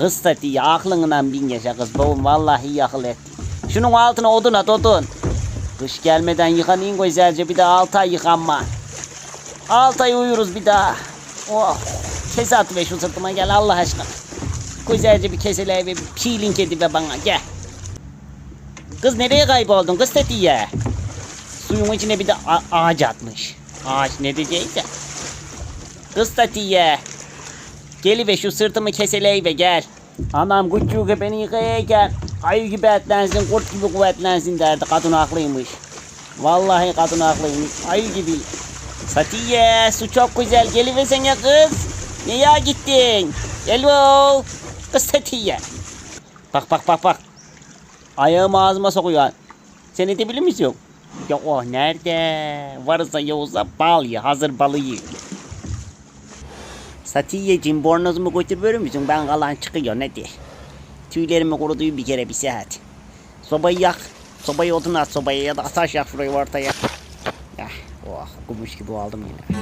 Kız Satiye aklından bin yaşa kız. Babam vallahi iyi akıl etti. Şunun altına odun at odun. Kış gelmeden yıkanayım güzelce bir daha altı ay yıkanma. Altı ay uyuruz bir daha. Oh. Kese at ve şu sırtıma gel Allah aşkına. Güzelce bir kesele ve bir peeling ediver bana gel. Kız nereye kayboldun kız Satiye? Suyun içine bir de ağaç atmış. Ağaç ne diyecekse. Kız Satiye. Geliver şu sırtımı keseleyi ve gel. Anam küçüğü beni yıkayarken ayı gibi etlensin, kurt gibi kuvvetlensin derdi. Kadın haklıymış. Vallahi kadın haklıymış. Ayı gibi. Satiye su çok güzel. Geliversene kız. Neye gittin? Hello. Kız Satiye. Bak bak bak bak. Ayağımı ağzıma sokuyor. Sen edebilir misin? Ya o nerede? Varsa yoksa bal ye. Hazır balı ye. Satiyeciğim bornozumu götürür müsün? Ben kalan çıkıyor ne de. Tüylerimi kurudu bir kere bir saat. Sobayı yak. Sobayı odun at sobaya ya da taş yak şurayı ortaya. Ya, oh, gümüş gibi aldım yine.